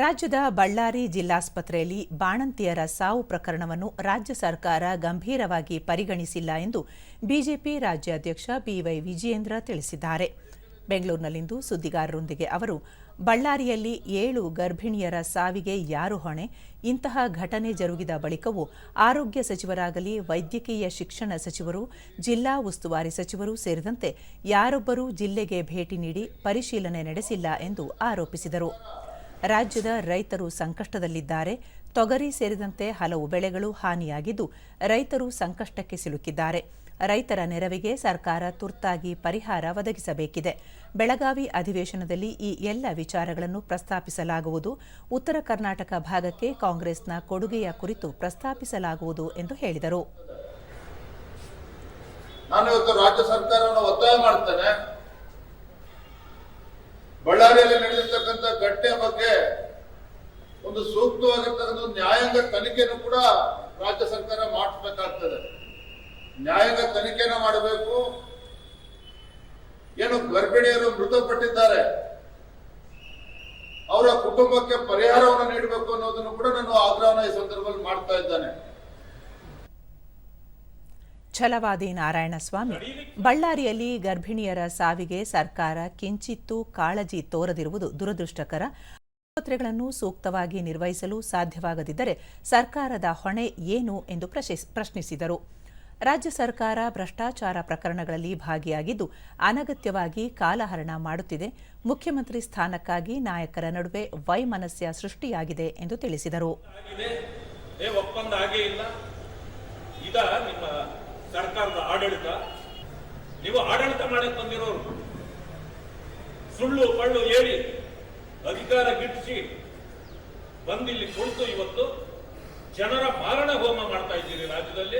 ರಾಜ್ಯದ ಬಳ್ಳಾರಿ ಜಿಲ್ಲಾಸ್ಪತ್ರೆಯಲ್ಲಿ ಬಾಣಂತಿಯರ ಸಾವು ಪ್ರಕರಣವನ್ನು ರಾಜ್ಯ ಸರ್ಕಾರ ಗಂಭೀರವಾಗಿ ಪರಿಗಣಿಸಿಲ್ಲ ಎಂದು ಬಿಜೆಪಿ ರಾಜ್ಯಾಧ್ಯಕ್ಷ ಬಿವೈ ವಿಜಯೇಂದ್ರ ತಿಳಿಸಿದ್ದಾರೆ. ಬೆಂಗಳೂರಿನಲ್ಲಿಂದು ಸುದ್ದಿಗಾರರೊಂದಿಗೆ ಅವರು, ಬಳ್ಳಾರಿಯಲ್ಲಿ ಏಳು ಗರ್ಭಿಣಿಯರ ಸಾವಿಗೆ ಯಾರು ಹೊಣೆ? ಇಂತಹ ಘಟನೆ ಜರುಗಿದ ಬಳಿಕವೂ ಆರೋಗ್ಯ ಸಚಿವರಾಗಲಿ, ವೈದ್ಯಕೀಯ ಶಿಕ್ಷಣ ಸಚಿವರು, ಜಿಲ್ಲಾ ಉಸ್ತುವಾರಿ ಸಚಿವರು ಸೇರಿದಂತೆ ಯಾರೊಬ್ಬರೂ ಜಿಲ್ಲೆಗೆ ಭೇಟಿ ನೀಡಿ ಪರಿಶೀಲನೆ ನಡೆಸಿಲ್ಲ ಎಂದು ಆರೋಪಿಸಿದರು. ರಾಜ್ಯದ ರೈತರು ಸಂಕಷ್ಟದಲ್ಲಿದ್ದಾರೆ. ತೊಗರಿ ಸೇರಿದಂತೆ ಹಲವು ಬೆಳೆಗಳು ಹಾನಿಯಾಗಿದ್ದು ರೈತರು ಸಂಕಷ್ಟಕ್ಕೆ ಸಿಲುಕಿದ್ದಾರೆ. ರೈತರ ನೆರವಿಗೆ ಸರ್ಕಾರ ತುರ್ತಾಗಿ ಪರಿಹಾರ ಒದಗಿಸಬೇಕಿದೆ. ಬೆಳಗಾವಿ ಅಧಿವೇಶನದಲ್ಲಿ ಈ ಎಲ್ಲ ವಿಚಾರಗಳನ್ನು ಪ್ರಸ್ತಾಪಿಸಲಾಗುವುದು. ಉತ್ತರ ಕರ್ನಾಟಕ ಭಾಗಕ್ಕೆ ಕಾಂಗ್ರೆಸ್ನ ಕೊಡುಗೆಯ ಕುರಿತು ಪ್ರಸ್ತಾಪಿಸಲಾಗುವುದು ಎಂದು ಹೇಳಿದರು. ನಾನು ರಾಜ್ಯ ಸರ್ಕಾರವನ್ನು ಒತ್ತಾಯ ಮಾಡ್ತೇನೆ. ಬಳ್ಳಾರಿಯಲ್ಲಿ ನಡೆದಿರ್ತಕ್ಕಂಥ ಬಗ್ಗೆ ಒಂದು ಸೂಕ್ತವಾಗಿರ್ತಕ್ಕಂಥ ನ್ಯಾಯಾಂಗ ತನಿಖೆಯನ್ನು ಕೂಡ ರಾಜ್ಯ ಸರ್ಕಾರ ಮಾಡಿಸ್ಬೇಕಾಗ್ತದೆ. ನ್ಯಾಯಾಂಗ ತನಿಖೆನ ಮಾಡಬೇಕು. ಏನು ಗರ್ಭಿಣಿಯರು ಮೃತಪಟ್ಟಿದ್ದಾರೆ. ಅವರ ಕುಟುಂಬಕ್ಕೆ ಪರಿಹಾರವನ್ನು ನೀಡಬೇಕು ಅನ್ನೋದನ್ನು ಕೂಡ ನಾನು ಆಗ್ರಹನ ಈ ಸಂದರ್ಭದಲ್ಲಿ ಮಾಡ್ತಾ ಇದ್ದಾನೆ. ಛಲವಾದಿ ನಾರಾಯಣಸ್ವಾಮಿ, ಬಳ್ಳಾರಿಯಲ್ಲಿ ಗರ್ಭಿಣಿಯರ ಸಾವಿಗೆ ಸರ್ಕಾರ ಕಿಂಚಿತ್ತೂ ಕಾಳಜಿ ತೋರದಿರುವುದು ದುರದೃಷ್ಟಕರ. ಆಸ್ಪತ್ರೆಗಳನ್ನು ಸೂಕ್ತವಾಗಿ ನಿರ್ವಹಿಸಲು ಸಾಧ್ಯವಾಗದಿದ್ದರೆ ಸರ್ಕಾರದ ಹೊಣೆ ಏನು ಎಂದು ಪ್ರಶ್ನಿಸ್- ಪ್ರಶ್ನಿಸಿದರು. ರಾಜ್ಯ ಸರ್ಕಾರ ಭ್ರಷ್ಟಾಚಾರ ಪ್ರಕರಣಗಳಲ್ಲಿ ಭಾಗಿಯಾಗಿದ್ದು ಅನಗತ್ಯವಾಗಿ ಕಾಲಹರಣ ಮಾಡುತ್ತಿದೆ. ಮುಖ್ಯಮಂತ್ರಿ ಸ್ಥಾನಕ್ಕಾಗಿ ನಾಯಕರ ನಡುವೆ ವೈಮನಸ್ಯ ಸೃಷ್ಟಿಯಾಗಿದೆ ಎಂದು ತಿಳಿಸಿದರು. ಸುಳ್ಳು, ಪಳ್ಳು ಹೇಳಿ. ಅಧಿಕಾರ ಗಿಟ್ಟಿಸಿ ಬಂದಿಲ್ಲಿ ಕುಳಿತು ಇವತ್ತು ಜನರ ಮಾರಣ ಹೋಮ ಮಾಡ್ತಾ ಇದ್ದೀರಿ ರಾಜ್ಯದಲ್ಲಿ.